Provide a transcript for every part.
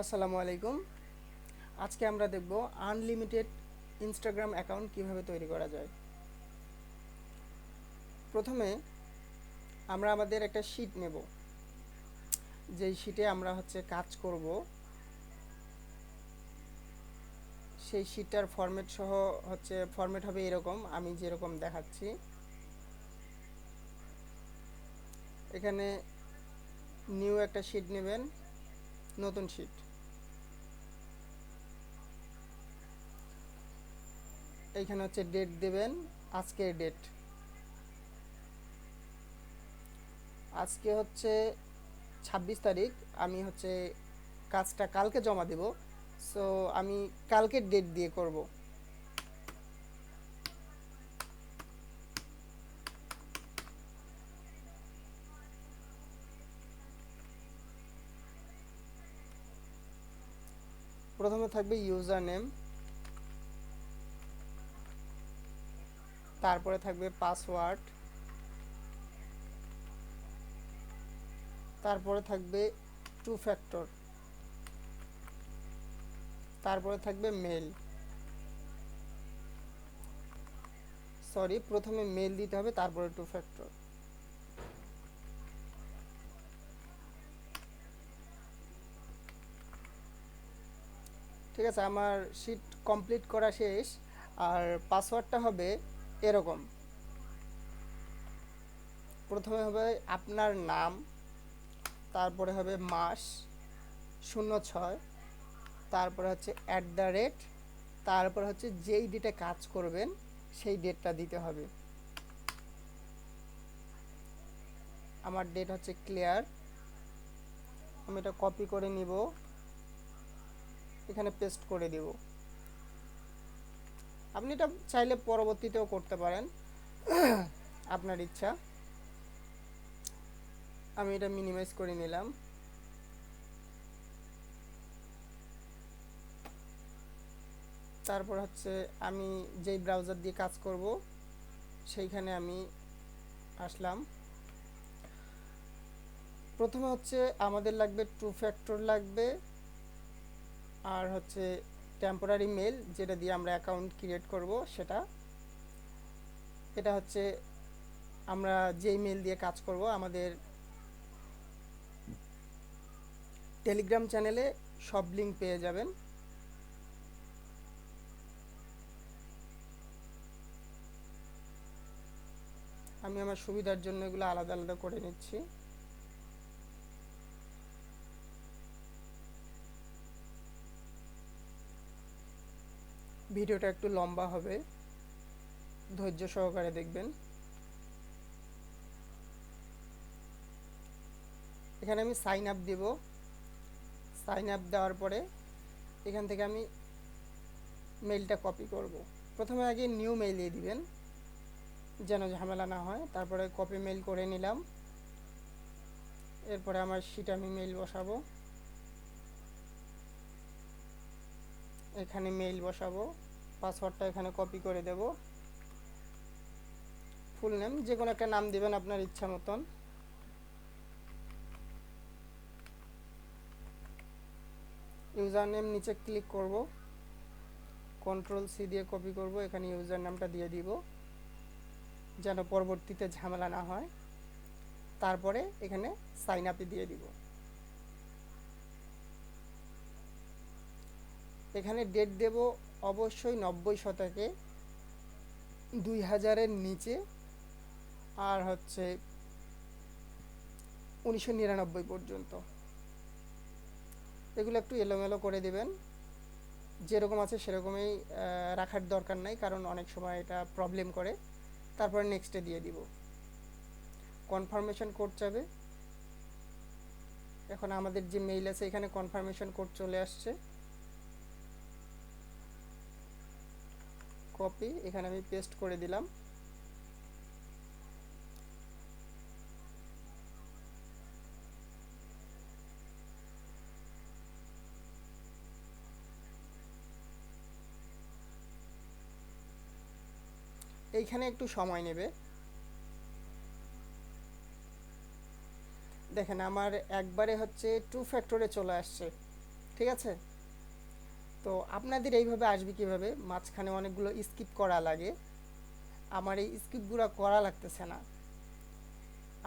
আসসালামু আলাইকুম। আজকে আমরা দেখব আনলিমিটেড ইনস্টাগ্রাম অ্যাকাউন্ট কীভাবে তৈরি করা যায়। প্রথমে আমরা আমাদের একটা শিট নেব। যেই শিটে আমরা হচ্ছে কাজ করব। সেই শিটটার ফরম্যাট সহ হচ্ছে ফরম্যাট হবে এরকম, আমি যেরকম দেখাচ্ছি। এখানে নিউ একটা শিট নেবেন, নতুন শিট। এইখানে হচ্ছে ডেট দেবেন, আজকের ডেট আজকে হচ্ছে ছাব্বিশ তারিখ, আমি হচ্ছে কাজটা কালকে জমা দেব। সো আমি কালকের ডেট দিয়ে করব। প্রথমে থাকবে ইউজার নেম তারপরে থাকবে পাসওয়ার্ড। তারপরে থাকবে টু ফ্যাক্টর তারপরে থাকবে মেল। সরি, প্রথমে মেল দিতে হবে, তারপরে টু ফ্যাক্টর ঠিক আছে, আমার শিট কমপ্লিট করা শেষ। আর পাসওয়ার্ডটা হবে এরকম। প্রথমে হবে আপনার নাম, তারপরে হবে মাস, শূন্য ছয়, তারপরে হচ্ছে অ্যাট দ্য রেট তারপরে হচ্ছে যেই ডেটে কাজ করবেন, সেই ডেটটা দিতে হবে। আমার ডেট হচ্ছে ক্লিয়ার আমি এটা কপি করে নিব। এখানে পেস্ট করে দেব। আপনি এটা চাইলে পরবর্তীতেও করতে পারেন। আপনার ইচ্ছা। আমি এটা মিনিমাইজ করে নিলাম। তারপর হচ্ছে আমি যেই ব্রাউজার দিয়ে কাজ করব, সেইখানে আমি আসলাম। প্রথমে হচ্ছে আমাদের লাগবে টু ফ্যাক্টর লাগবে। আর হচ্ছে টেম্পোরারি মেল যেটা দিয়ে আমরা অ্যাকাউন্ট ক্রিয়েট করব সেটা। এটা হচ্ছে আমরা যেই মেল দিয়ে কাজ করব আমাদের টেলিগ্রাম চ্যানেলে সব লিঙ্ক পেয়ে যাবেন। আমি আমার সুবিধার জন্য এগুলো আলাদা আলাদা করে নিচ্ছি। ভিডিওটা একটু লম্বা হবে। ধৈর্য সহকারে দেখবেন। এখানে আমি সাইন আপ দেব। সাইন আপ দেওয়ার পরে এখান থেকে আমি মেইলটা কপি করব। প্রথমে আগে নিউ মেইল দিয়ে দিবেন, যেন ঝামেলা না হয়। তারপরে কপি মেইল করে নিলাম। এরপরে আমার শিট আমি মেইল বসাবো। এখানে মেইল বসাবো। পাসওয়ার্ডটা এখানে কপি করে দেব। ফুল নেম যে কোনো একটা নাম দিবেন আপনার ইচ্ছা মতন। ইউজার নেম নিচে ক্লিক করব। কন্ট্রোল সি দিয়ে কপি করব, এখানে ইউজার নামটা দিয়ে দিব। যেন পরবর্তীতে ঝামেলা না হয়। তারপরে এখানে সাইন আপে দিয়ে দিব। এখানে ডেট দেব অবশ্যই নব্বই শতকে দুই হাজারের নিচে আর হচ্ছে উনিশশো নিরানব্বই পর্যন্ত। এগুলো একটু এলোমেলো করে দিবেন। যেরকম আছে সেরকমই রাখার দরকার নাই, কারণ অনেক সময় এটা প্রবলেম করে। তারপরে নেক্সটে দিয়ে দিব। কনফার্মেশন কোড যাবে এখন আমাদের যে মেইল আছে, এখানে কনফার্মেশন কোড চলে আসছে। কপি এখানে আমি পেস্ট করে দিলাম। এইখানে একটু সময় নেবে। দেখেন, আমার একবারে হচ্ছে টু ফ্যাক্টরে চলে আসছে। ঠিক আছে? তো আপনাদের এইভাবে আসবে কীভাবে? মাঝখানে অনেকগুলো স্কিপ করা লাগে। আমার এই স্কিপগুলো করা লাগতেছে না।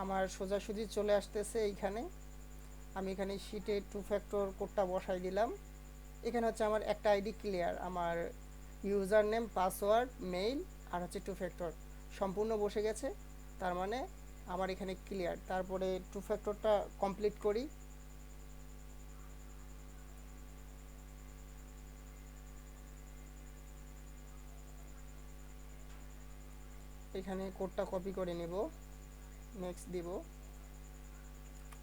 আমার সোজাসুজি চলে আসতেছে এইখানে। আমি এখানে শিটে টু ফ্যাক্টর কোডটা বসাই দিলাম। এখানে হচ্ছে আমার একটা আইডি ক্লিয়ার আমার ইউজার নেম পাসওয়ার্ড মেইল আর হচ্ছে টু ফ্যাক্টর সম্পূর্ণ বসে গেছে। তার মানে আমার এখানে ক্লিয়ার তারপরে টু ফ্যাক্টরটা কমপ্লিট করি। এখানে কোডটা কপি করে নেব। নেক্সট দিব।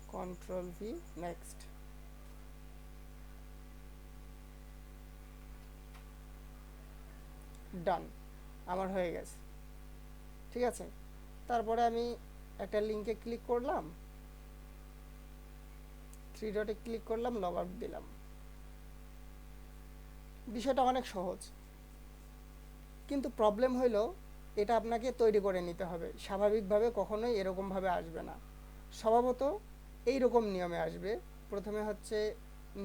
কন্ট্রোল ভি নেক্সট ডান আমার হয়ে গেছে। ঠিক আছে? তারপরে আমি একটা লিঙ্কে ক্লিক করলাম। থ্রি ডটে ক্লিক করলাম লগ আউট দিলাম। বিষয়টা অনেক সহজ। কিন্তু প্রবলেম হইল এটা আপনাকে তৈরি করে নিতে হবে। স্বাভাবিকভাবে কখনোই এরকমভাবে আসবে না। স্বভাবত এই রকম নিয়মে আসবে। প্রথমে হচ্ছে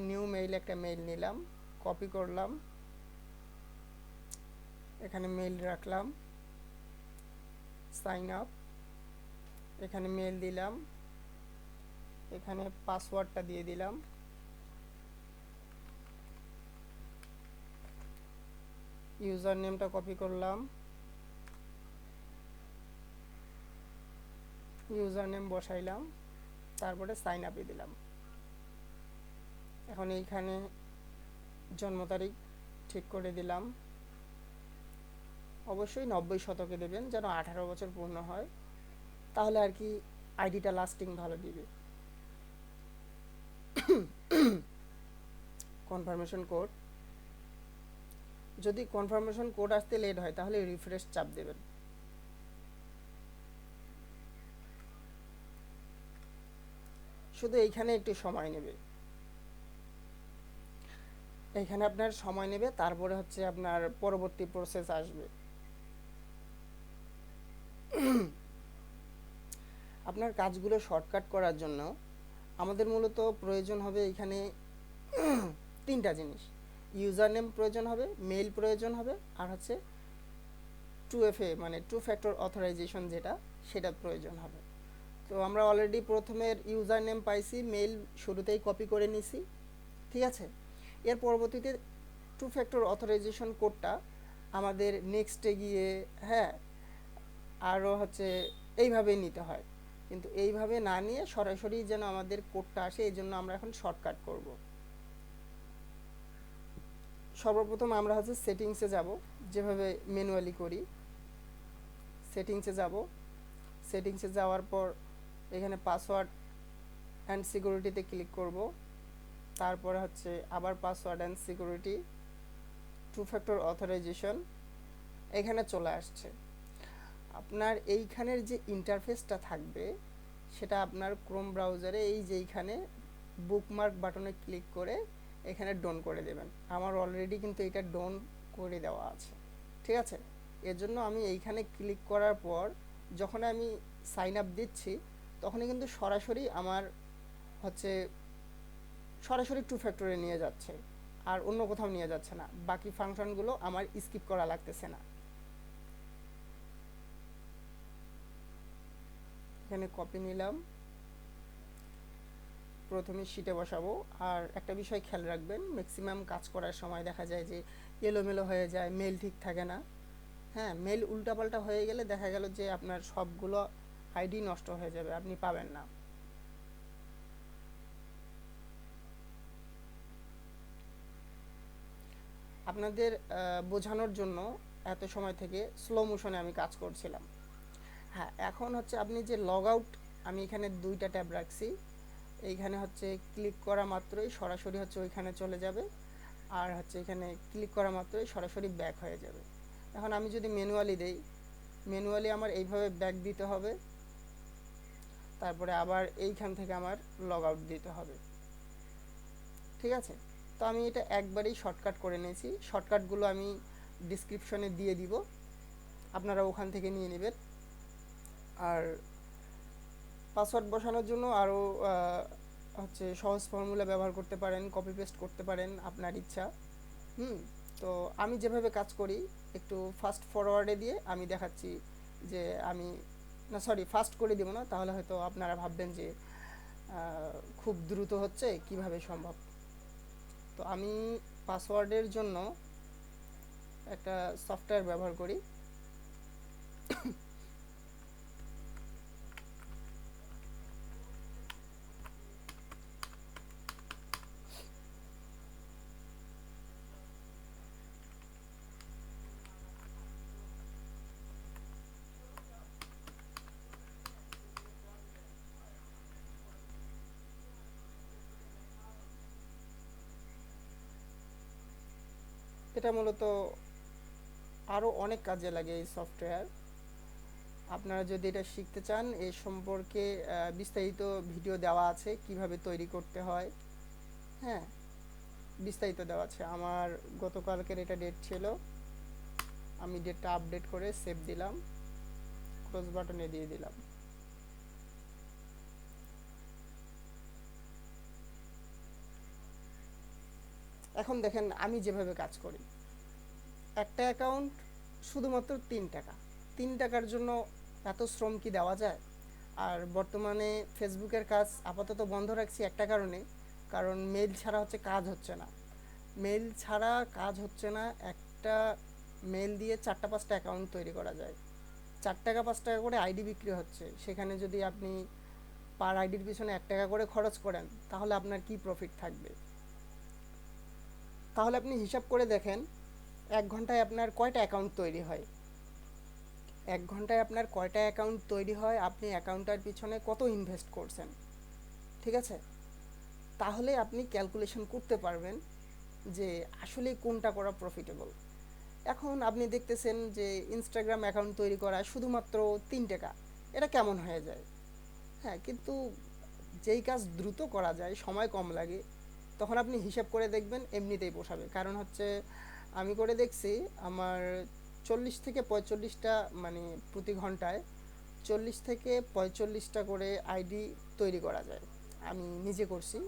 নিউ মেইল একটা মেইল নিলাম কপি করলাম, এখানে মেইল রাখলাম সাইন আপ এখানে মেল দিলাম, এখানে পাসওয়ার্ডটা দিয়ে দিলাম। ইউজার নেমটা কপি করলাম। ইউজার নেম বসাইলাম, তারপরে সাইন আপে দিলাম। এখন এইখানে জন্ম তারিখ ঠিক করে দিলাম। অবশ্যই নব্বই শতকে দেবেন, যেন আঠারো বছর পূর্ণ হয়। তাহলে আর কি আইডিটা লাস্টিং ভালো দিবে। কনফার্মেশন কোড যদি কনফার্মেশন কোড আসতে লেট হয়, তাহলে রিফ্রেশ চাপ দেবেন। শুধু এইখানে একটু সময় নেবে। এইখানে আপনার সময় নেবে, তারপরে হচ্ছে আপনার পরবর্তী প্রসেস আসবে। আপনার কাজগুলো শর্টকাট করার জন্য আমাদের মূলত প্রয়োজন হবে এখানে তিনটা জিনিস। ইউজার নেম প্রয়োজন হবে মেইল প্রয়োজন হবে, আর হচ্ছে টু এফ এ মানে টু ফ্যাক্টর অথরাইজেশন যেটা, সেটা প্রয়োজন হবে। তো আমরা অলরেডি প্রথমের ইউজার নেম পাইছি মেইল শুরুতেই কপি করে নিছি, ঠিক আছে? এর পরবর্তীতে টু ফ্যাক্টর অথরাইজেশন কোডটা আমাদের নেক্সটে গিয়ে হ্যাঁ আরও হচ্ছে এইভাবেই নিতে হয়। কিন্তু এইভাবে না নিয়ে সরাসরি যেন আমাদের কোডটা আসে, এই জন্য আমরা এখন শর্টকাট করব। সর্বপ্রথম আমরা হচ্ছে সেটিংসে যাব, যেভাবে ম্যানুয়ালি করি। সেটিংসে যাব। সেটিংসে যাওয়ার পর এখানে পাসওয়ার্ড অ্যান্ড সিকিউরিটিতে ক্লিক করব। তারপরে হচ্ছে আবার password and security two factor authorisation এখানে চলে আসছে। আপনার এইখানের যে ইন্টারফেসটা থাকবে, সেটা আপনার ক্রোম ব্রাউজারে এই যে এইখানে বুকমার্ক বাটনে ক্লিক করে এখানে ডোন করে দেবেন। আমার অলরেডি কিন্তু এটা ডোন করে দেওয়া আছে। ঠিক আছে? এর জন্য আমি এইখানে ক্লিক করার পর যখন আমি সাইন আপ দিচ্ছি তখনই কিন্তু সরাসরি আমার হচ্ছে সরাসরি টু ফ্যাক্টরে নিয়ে যাচ্ছে, আর অন্য কোথাও নিয়ে যাচ্ছে না। বাকি ফাংশনগুলো আমার স্কিপ করা লাগতেছে না। এখানে কপি নিলাম। প্রথমে শিটে বসাবো। আর একটা বিষয় খেয়াল রাখবেন ম্যাক্সিমাম কাজ করার সময় দেখা যায় যে এলোমেলো হয়ে যায় মেল ঠিক থাকে না। হ্যাঁ মেল উল্টাপাল্টা হয়ে গেলে দেখা গেল যে আপনার সবগুলো আইডি নষ্ট হয়ে যাবে, আপনি পাবেন না। আপনাদের বোঝানোর জন্য এত সময় থেকে স্লো মোশনে আমি কাজ করছিলাম। হ্যাঁ এখন হচ্ছে আপনি যে লগ আউট আমি এখানে দুইটা ট্যাব রাখছি। এইখানে হচ্ছে ক্লিক করা মাত্রই সরাসরি হচ্ছে ওইখানে চলে যাবে। আর হচ্ছে এখানে ক্লিক করা মাত্রই সরাসরি ব্যাক হয়ে যাবে। এখন আমি যদি ম্যানুয়ালি দেই ম্যানুয়ালি আমার এইভাবে ব্যাক দিতে হবে। তারপরে আবার এইখান থেকে আমার লগ আউট দিতে হবে। ঠিক আছে? তো আমি এটা একবারেই শর্টকাট করে নিয়েছি। শর্টকাটগুলো আমি ডিসক্রিপশনে দিয়ে দিব। আপনারা ওখান থেকে নিয়ে নেবেন। আর পাসওয়ার্ড বসানোর জন্য আরও হচ্ছে সহজ ফর্মুলা ব্যবহার করতে পারেন কপি পেস্ট করতে পারেন আপনার ইচ্ছা। হুম? তো আমি যেভাবে কাজ করি, একটু ফাস্ট ফরওয়ার্ডে দিয়ে আমি দেখাচ্ছি যে আমি না সরি ফাস্ট করে দেবো না, তাহলে হয়তো আপনারা ভাববেন যে খুব দ্রুত হচ্ছে, কীভাবে সম্ভব? তো আমি পাসওয়ার্ডের জন্য একটা সফটওয়্যার ব্যবহার করি। এটা মূলত আরও অনেক কাজে লাগে এই সফটওয়্যার আপনারা যদি এটা শিখতে চান, এ সম্পর্কে বিস্তারিত ভিডিও দেওয়া আছে কীভাবে তৈরি করতে হয়। হ্যাঁ বিস্তারিত দেওয়া আছে। আমার গতকালকের এটা ডেট ছিল। আমি ডেটটা আপডেট করে সেভ দিলাম। ক্লোজ বাটনে দিয়ে দিলাম। এখন দেখেন আমি যেভাবে কাজ করি। একটা অ্যাকাউন্ট শুধুমাত্র তিন টাকা। তিন টাকার জন্য এত শ্রম কি দেওয়া যায়? আর বর্তমানে ফেসবুকের কাজ আপাতত বন্ধ রাখছি একটা কারণে, কারণ মেল ছাড়া হচ্ছে কাজ হচ্ছে না। মেল ছাড়া কাজ হচ্ছে না, একটা মেল দিয়ে চারটা পাঁচটা অ্যাকাউন্ট তৈরি করা যায়। চার টাকা, পাঁচ টাকা করে আইডি বিক্রি হচ্ছে। সেখানে যদি আপনি পার আইডির পিছনে এক টাকা করে খরচ করেন, তাহলে আপনার কি প্রফিট থাকবে? তাহলে আপনি হিসাব করে দেখেন, এক ঘন্টায় আপনার কয়টা অ্যাকাউন্ট তৈরি হয়? এক ঘন্টায় আপনার কয়টা অ্যাকাউন্ট তৈরি হয়? আপনি অ্যাকাউন্টটার পিছনে কত ইনভেস্ট করছেন? ঠিক আছে? তাহলে আপনি ক্যালকুলেশন করতে পারবেন যে আসলে কোনটা করা প্রফিটেবল এখন আপনি দেখতেছেন যে ইনস্টাগ্রাম অ্যাকাউন্ট তৈরি করা শুধুমাত্র তিন টাকা, এটা কেমন হয়ে যায়? হ্যাঁ কিন্তু যেই কাজ দ্রুত করা যায়, সময় কম লাগে তখন আপনি হিসাব করে দেখবেন, এমনিতেই পোষাবে কারণ হচ্ছে, আমি করে দেখছি, আমার চল্লিশ থেকে পঁয়তাল্লিশটা মানে প্রতি ঘন্টায় চল্লিশ থেকে পঁয়তাল্লিশটা করে আইডি তৈরি করা যায়। আমি নিজে করছি।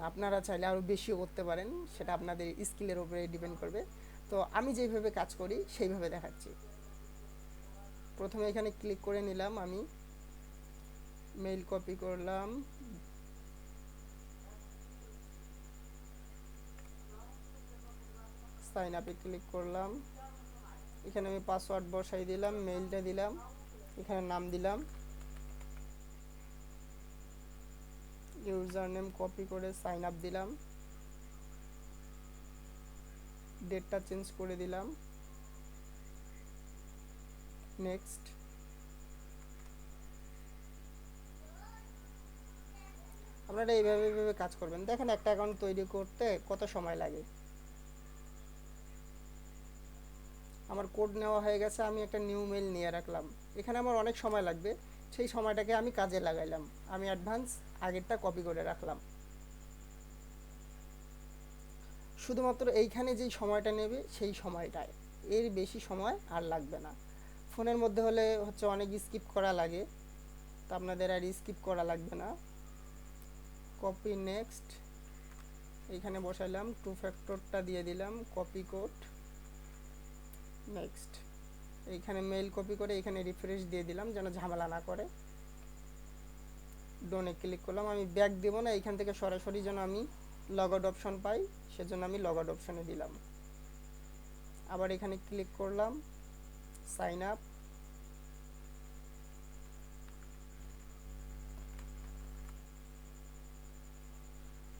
আপনারা চাইলে আরও বেশিও করতে পারেন, সেটা আপনাদের স্কিলের উপরে ডিপেন্ড করবে। তো আমি যেভাবে কাজ করি, সেইভাবে দেখাচ্ছি। প্রথমে এখানে ক্লিক করে নিলাম আমি। মেইল কপি করলাম। সাইন আপে ক্লিক করলাম। এখানে আমি পাসওয়ার্ড বসাই দিলাম মেইলটা দিলাম, এখানে নাম দিলাম। ইউজার নেম কপি করে সাইন আপ দিলাম। ডেটটা চেঞ্জ করে দিলাম। নেক্সট আপনারা এইভাবে এইভাবে কাজ করবেন। দেখেন একটা অ্যাকাউন্ট তৈরি করতে কত সময় লাগে। আমার কোড নেওয়া হয়ে গেছে, আমি একটা নিউ মেল নিয়ে রাখলাম। এখানে আমার অনেক সময় লাগবে, সেই সময়টাকে আমি কাজে লাগাইলাম। আমি অ্যাডভান্স আগেরটা কপি করে রাখলাম। শুধুমাত্র এইখানে যেই সময়টা নেবে, সেই সময়টায়। এর বেশি সময় আর লাগবে না। ফোনের মধ্যে হলে হচ্ছে অনেক স্কিপ করা লাগে। তো আপনাদের আর স্কিপ করা লাগবে না। কপি নেক্সট এইখানে বসাইলাম টু ফ্যাক্টরটা দিয়ে দিলাম কপি কোড নেক্সট এইখানে মেল কপি করে এখানে রিফ্রেশ দিয়ে দিলাম যেন ঝামেলা না করে। ডোনে ক্লিক করলাম। আমি ব্যাক দেবো না, এইখান থেকে সরাসরি যেন আমি লগ আউট অপশন পাই, সেজন্য আমি লগ আউট অপশনে দিলাম। আবার এখানে ক্লিক করলাম sign up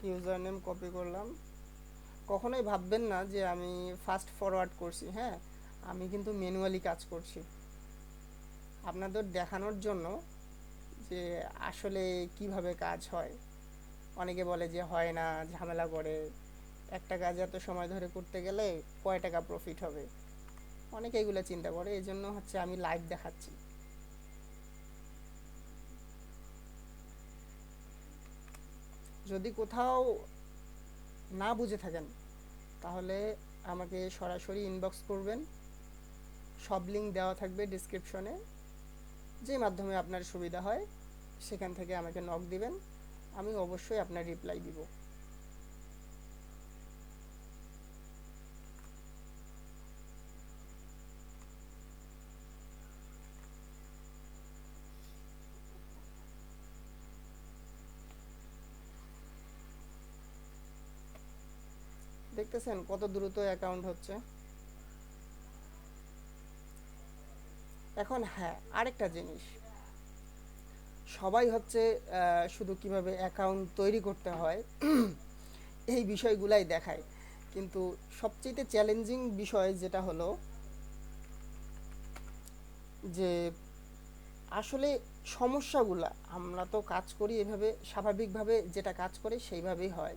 user name copy করলাম। কখনোই ভাববেন না যে আমি ফাস্ট ফরওয়ার্ড করছি হ্যাঁ? আমি কিন্তু ম্যানুয়ালি কাজ করছি। আপনাদের দেখানোর জন্য যে আসলে কীভাবে কাজ হয়। অনেকে বলে যে হয় না, ঝামেলা করে। একটা কাজ এত সময় ধরে করতে গেলে কয় টাকা প্রফিট হবে? অনেকে এগুলো চিন্তা করে এই জন্য হচ্ছে আমি লাইভ দেখাচ্ছি। যদি কোথাও না বুঝে থাকেন, তাহলে আমাকে সরাসরি ইনবক্স করবেন। সব লিঙ্ক দেওয়া থাকবে ডিসক্রিপশনে যে মাধ্যমে আপনার সুবিধা হয়, সেখান থেকে আমাকে নক দিবেন, আমি অবশ্যই আপনার রিপ্লাই দিব। দেখতেছেন কত দ্রুত অ্যাকাউন্ট হচ্ছে? এখন হ্যাঁ আরেকটা জিনিস। সবাই হচ্ছে শুধু কীভাবে অ্যাকাউন্ট তৈরি করতে হয়, এই বিষয়গুলাই দেখায়। কিন্তু সবচেয়ে চ্যালেঞ্জিং বিষয় যেটা হলো, যে আসলে সমস্যাগুলা, আমরা তো কাজ করি এভাবে, স্বাভাবিকভাবে যেটা কাজ করে সেইভাবেই হয়।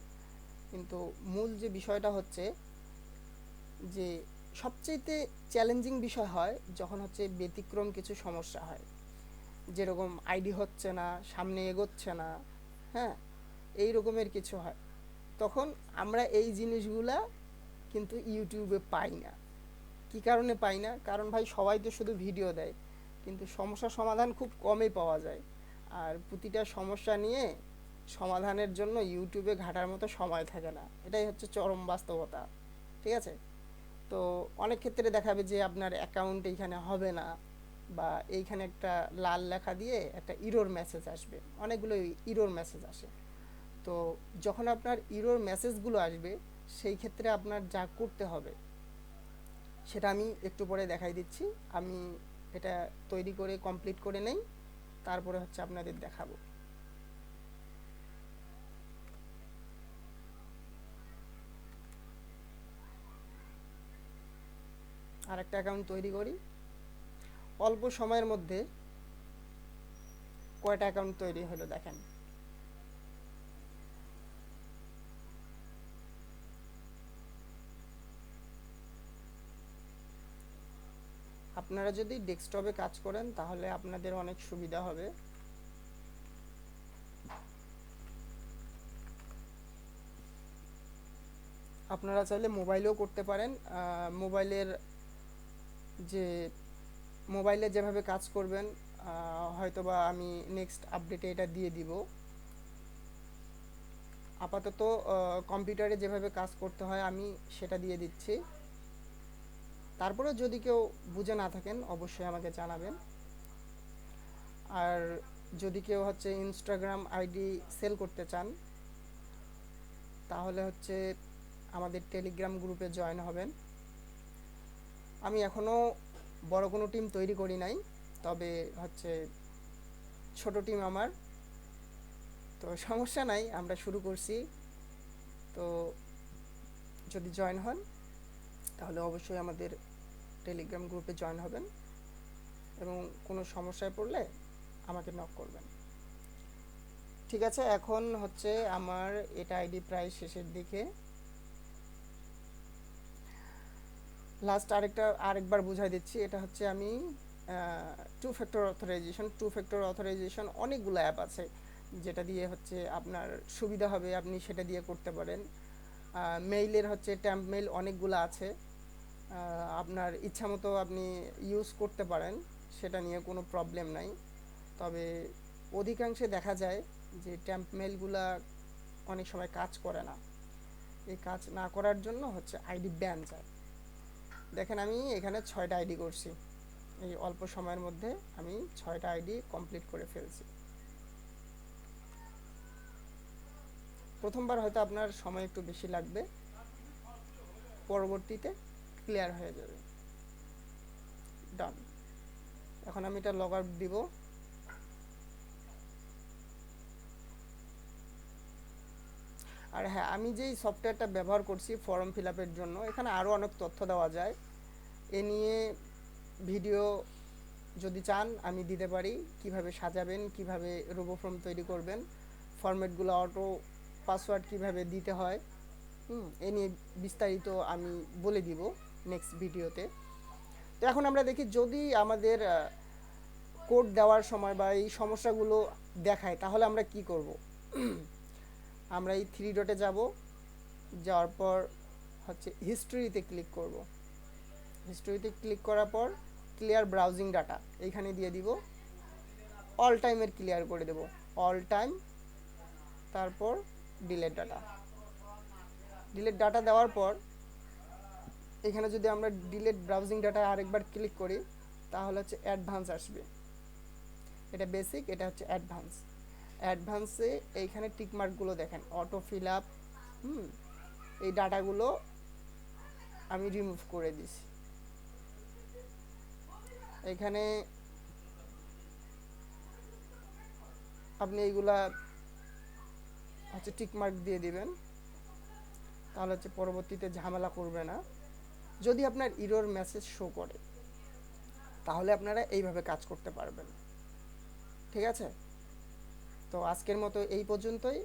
কিন্তু মূল যে বিষয়টা হচ্ছে, যে সবচেয়ে চ্যালেঞ্জিং বিষয় হয় যখন হচ্ছে ব্যতিক্রম কিছু সমস্যা হয়। যেরকম আইডি হচ্ছে না, সামনে এগোচ্ছে না হ্যাঁ? এই রকমের কিছু হয়। তখন আমরা এই জিনিসগুলা কিন্তু ইউটিউবে পাই না। কি কারণে পাই না? কারণ ভাই সবাই তো শুধু ভিডিও দেয়। কিন্তু সমস্যার সমাধান খুব কমই পাওয়া যায়। আর প্রতিটা সমস্যা নিয়ে সমাধানের জন্য ইউটিউবে ঘাটার মতো সময় থাকে না। এটাই হচ্ছে চরম বাস্তবতা। ঠিক আছে? তো অনেক ক্ষেত্রে দেখাবে যে আপনার অ্যাকাউন্ট এইখানে হবে না বা এইখানে একটা লাল লেখা দিয়ে একটা ইরোর মেসেজ আসবে। অনেকগুলো ইরোর মেসেজ আসে। তো যখন আপনার ইরোর মেসেজগুলো আসবে, সেই ক্ষেত্রে আপনার যা করতে হবে, সেটা আমি একটু পরে দেখাই দিচ্ছি। আমি এটা তৈরি করে কমপ্লিট করে নেই, তারপরে হচ্ছে আপনাদের দেখাবো। আর একটা অ্যাকাউন্ট তৈরি করি। অল্প সময়ের মধ্যে কয়টা অ্যাকাউন্ট তৈরি হলো দেখেন। আপনারা যদি ডেস্কটপে কাজ করেন, তাহলে আপনাদের অনেক সুবিধা হবে। আপনারা চাইলে মোবাইলেও করতে পারেন। মোবাইলের যে মোবাইলে যেভাবে কাজ করবেন হয়তোবা আমি নেক্সট আপডেটে এটা দিয়ে দিব। আপাতত কম্পিউটারে যেভাবে কাজ করতে হয়, আমি সেটা দিয়ে দিচ্ছি। তারপরে যদি কেউ বুঝে না থাকেন, অবশ্যই আমাকে জানাবেন। আর যদি কেউ হচ্ছে ইনস্টাগ্রাম আইডি সেল করতে চান, তাহলে হচ্ছে আমাদের টেলিগ্রাম গ্রুপে জয়েন হবেন। আমি এখনও বড় কোনো টিম তৈরি করি নাই, তবে হচ্ছে ছোট টিম আমার। তো সমস্যা নাই, আমরা শুরু করছি। তো যদি জয়েন হন, তাহলে অবশ্যই আমাদের টেলিগ্রাম গ্রুপে জয়েন হবেন এবং কোনো সমস্যায় পড়লে আমাকে নক করবেন। ঠিক আছে, এখন হচ্ছে আমার এটা আইডি প্রায় শেষের দিকে। লাস্ট আরেকটা, আরেকবার বুঝাই দিচ্ছি, এটা হচ্ছে আমি two factor authorization two factor authorization অনেকগুলো অ্যাপ আছে, যেটা দিয়ে হচ্ছে আপনার সুবিধা হবে, আপনি সেটা দিয়ে করতে পারেন। মেইলের হচ্ছে ট্যাম্প মেইল অনেকগুলো আছে আপনার ইচ্ছা মতো আপনি ইউজ করতে পারেন, সেটা নিয়ে কোনো প্রবলেম নাই। তবে অধিকাংশে দেখা যায় যে ট্যাম্প মেইলগুলা অনেক সময় কাজ করে না। এই কাজ না করার জন্য হচ্ছে আইডি ব্যান যায়। দেখেন আমি এখানে ছয়টা আইডি করছি। এই অল্প সময়ের মধ্যে আমি ছয়টা আইডি কমপ্লিট করে ফেলছি। প্রথমবার হয়তো আপনার সময় একটু বেশি লাগবে। পরবর্তীতে ক্লিয়ার হয়ে যাবে। ডান এখন আমি এটা লগ আউট দিব। আর হ্যাঁ আমি যেই সফটওয়্যারটা ব্যবহার করছি ফর্ম ফিল আপের জন্য, এখানে আরও অনেক তথ্য দেওয়া যায়। এ নিয়ে ভিডিও যদি চান, আমি দিতে পারি। কীভাবে সাজাবেন, কীভাবে রোবো ফর্ম তৈরি করবেন ফরম্যাটগুলো অটো পাসওয়ার্ড কীভাবে দিতে হয়, হুম, এ নিয়ে বিস্তারিত আমি বলে দিব নেক্সট ভিডিওতে তো এখন আমরা দেখি যদি আমাদের কোড দেওয়ার সময় বা এই সমস্যাগুলো দেখায়, তাহলে আমরা কি করব? আমরা এই থ্রি ডটে যাব। যাওয়ার পর হচ্ছে হিস্ট্রিতে ক্লিক করব। হিস্ট্রিতে ক্লিক করার পর ক্লিয়ার ব্রাউজিং ডাটা এইখানে দিয়ে দিব। অল টাইমের ক্লিয়ার করে দেব। অল টাইম তারপর ডিলেট ডাটা ডিলেট ডাটা দেওয়ার পর এখানে যদি আমরা ডিলেট ব্রাউজিং ডাটা আরেকবার ক্লিক করি, তাহলে হচ্ছে অ্যাডভান্স আসবে। এটা বেসিক এটা হচ্ছে অ্যাডভান্স অ্যাডভান্সে এইখানে টিকমার্কগুলো দেখেন অটো ফিল আপ হুম, এই ডাটাগুলো আমি রিমুভ করে দিছি। এখানে আপনি এইগুলা হচ্ছে টিকমার্ক দিয়ে দিবেন, তাহলে হচ্ছে পরবর্তীতে ঝামেলা করবে না। যদি আপনার ইরোর মেসেজ শো করে, তাহলে আপনারা এইভাবে কাজ করতে পারবেন। ঠিক আছে? তো আজকের মতো এই পর্যন্তই।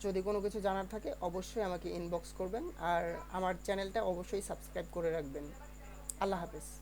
যদি কোনো কিছু জানার থাকে, অবশ্যই আমাকে ইনবক্স করবেন। আর আমার চ্যানেলটা অবশ্যই সাবস্ক্রাইব করে রাখবেন। আল্লাহ হাফেজ।